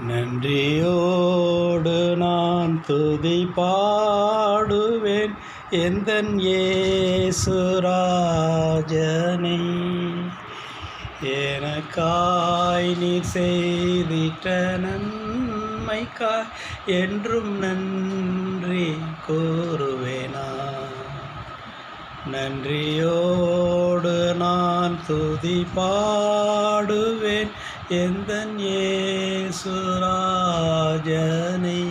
நன்றியோடு நான் துதி பாடுவேன். எந்தன் ஏசுராஜனை எனக்காய் நீ செய்திட்ட நன்மைக்கா என்றும் நன்றி கூறுவேனா. நன்றியோடு நான் துதி பாடுவேன். எந்தன் ஏசுராஜனை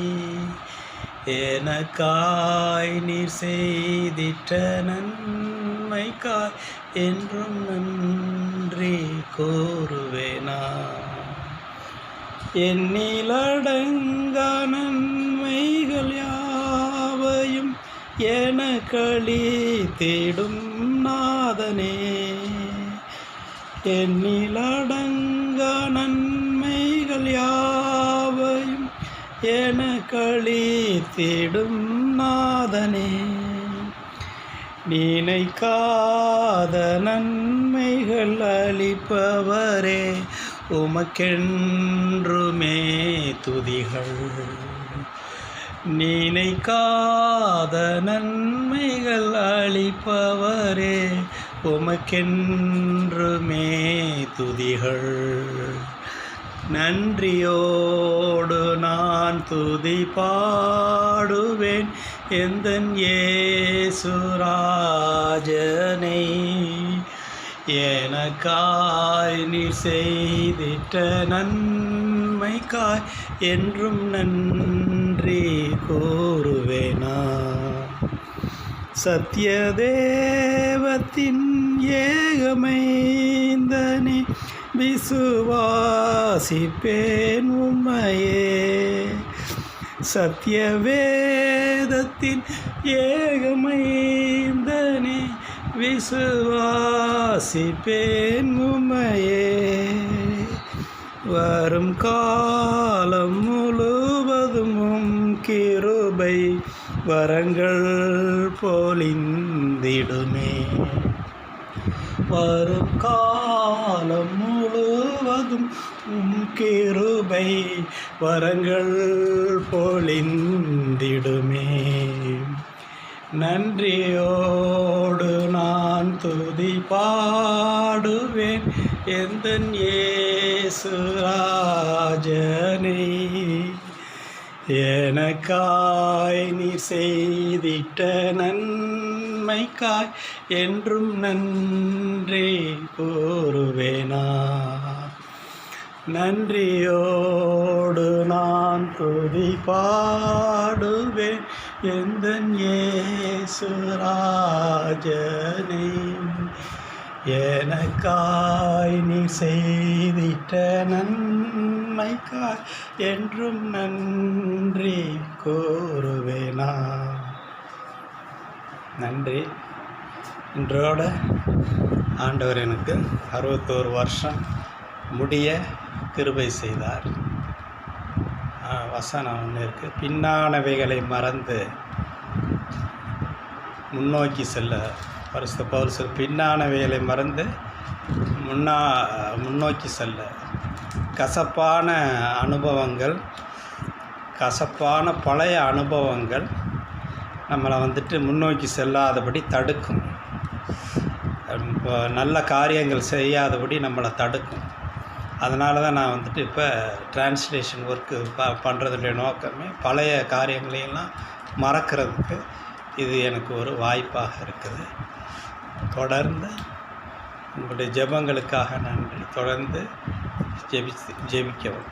எனக்காய் நீர் செய்திட்ட நன்மைக்காய் என்றும் நன்றி கூறுவேனா? என்னிலடங்கா நன்மைகள் யாவையும் என களி தேடும் நாதனே. என்னிலடங்க நன்மைகள் யாவையும் என களி தேடும் நாதனே. நினைக்காத நன்மைகள் அளிப்பவரே உமக்கென்றுமே துதிகள். நினைக்காத நன்மைகள் அளிப்பவரே உமக்கென்றுமே துதிகள். நன்றியோடு நான் துதி பாடுவேன். எந்த ஏசுராஜனை எனக்காய் நீ செய்திட்ட நன்மைக்காய் என்றும் நன்றி கூறுவேனா. சத்யதேவத்தின் ஏகமைந்தனே விசுவாசிப்பேன் உம்மையே. சத்யவேதத்தின் ஏகமைந்தனே விசுவாசிப்பேன் உம்மையே. வரும் காலம் முழு கிருபை வரங்கள் பொலிந்திடுமே. வரும் காலம் முழுவதும் உம் கிருபை வரங்கள் பொழிந்திடுமே நன்றியோடு நான் துதி பாடுவேன். எந்த ஏசுராஜனை எனக்காய் நீ செய்திட்ட நன்மைக்காய் என்றும் நன்றி கூறுவேனா. நன்றியோடு நான் துதி பாடுவேன் எந்த ஏசுராஜனை எனக்காய் நீ செய்திட்ட நன்மைக்காய் என்றும் நன்றி கூறுவேனா. நன்றி. இன்றோட ஆண்டவர் எனக்கு அறுபத்தோரு வருஷம் முடிய கிருபை செய்தார். வசனம் ஒன்று இருக்குது பின்னானவைகளை மறந்து முன்னோக்கி செல்ல பரிசு பவுல் சொல் பின்னானவைகளை மறந்து முன்னா முன்னோக்கி செல்ல. கசப்பான அனுபவங்கள் கசப்பான பழைய அனுபவங்கள் நம்மளை வந்துட்டு முன்னோக்கி செல்லாதபடி தடுக்கும். இப்போ நல்ல காரியங்கள் செய்யாதபடி நம்மளை தடுக்கும். அதனால தான் நான் வந்துட்டு இப்போ டிரான்ஸ்லேஷன் ஒர்க்கு ப பண்ணுறதுடைய நோக்கமே பழைய காரியங்களையெல்லாம் மறக்கிறதுக்கு இது எனக்கு ஒரு வாய்ப்பாக இருக்குது. தொடர்ந்து உங்களுடைய ஜெபங்களுக்காக நன்றி. தொடர்ந்து ஜெபி ஜெபிக்கவும்